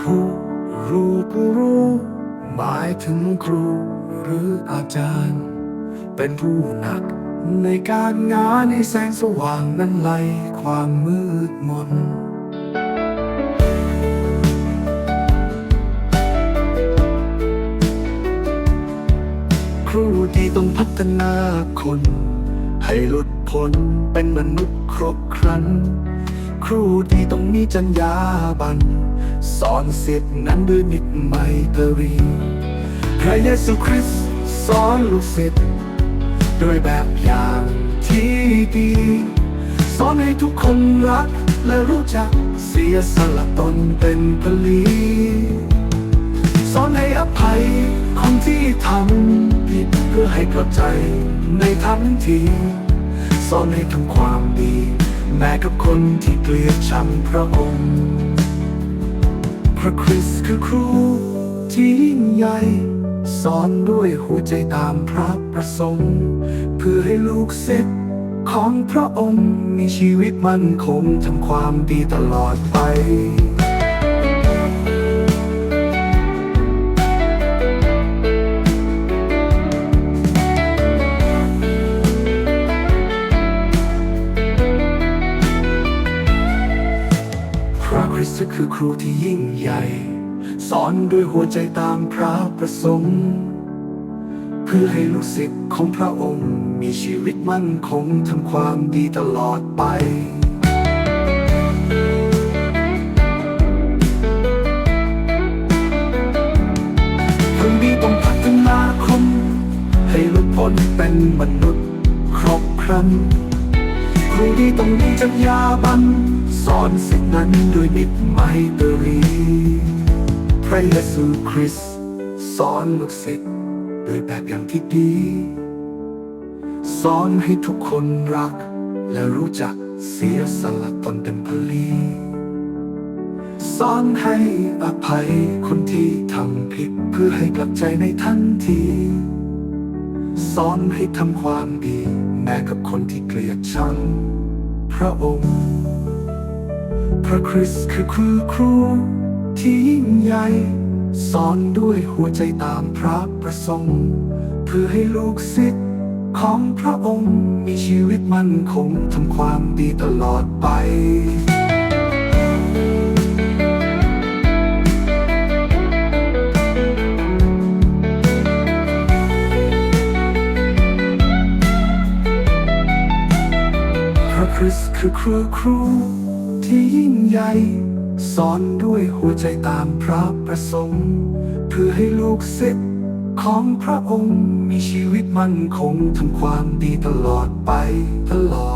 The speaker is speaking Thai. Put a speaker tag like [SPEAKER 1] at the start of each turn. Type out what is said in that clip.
[SPEAKER 1] ครูรู้ผู้รู้หมายถึงครูหรืออาจารย์ เป็นผู้หนักในการงานให้แสงสว่างนั้นไล่ความมืดมนครูดีต้องพัฒนาคน ให้หลุดพ้นเป็นมนุษย์ครบครัน ครูดีต้องมีจรรยาบรรณ สอนเสิทธินั้นด้วยมิตรไมตรีพระเยซูคริสต์สอนลูกศิษย์ด้วยแบบอย่างที่ดี สอนให้ทุกคนรักและรู้จักเสียสละตนเป็นผลีสอนให้อภัยคนที่ทำผิดเพื่อให้เข้าใจในทันทีสอนให้ทำความดี แม้กับคนที่เกลียดชังพระองค์ พระคริสต์คือครูที่ยิ่งใหญ่ สอนด้วยหัวใจตามพระประสงค์ เพื่อให้ลูกศิษย์ของพระองค์มีชีวิตมั่นคงทำความดีตลอดไป ระคริสต์คือครูที่ยิ่งใหญ่ สอนด้วยหัวใจตามพระประสงค์ เพื่อให้ลูกศิษย์ของพระองค์ มีชีวิตมั่นคงทำความดีตลอดไปคนดีต้องพัฒนาคนให้หลุดพ้นเป็นมนุษย์ ครบครัน ครูดีต้องมีจรรยาบรรณสอนสิ่งนั้นด้วยมิตรไมตรีพระเยซูคริสต์สอนลูกศิษย์ด้วยแบบอย่างที่ดี สอนให้ทุกคนรัก และรู้จักเสียสละตนเป็นผลีสอนให้อภัยคนที่ทำผิดเพื่อให้กลับใจในทันทีสอนให้ทำความดีแม้กับคนที่เกลียดชัง ระองค์ พระคริสต์คือครูครู ที่ยิ่งใหญ่ สอนด้วยหัวใจตามพระประสงค์ เพื่อให้ลูกศิษย์ของพระองค์มีชีวิตมั่นคงทำความดีตลอดไป คือครูครูที่ยิ่งใหญ่ สอนด้วยหัวใจตามพระประสงค์เพื่อให้ลูกศิษย์ของพระองค์มีชีวิตมั่นคงทำความดีตลอดไปตลอด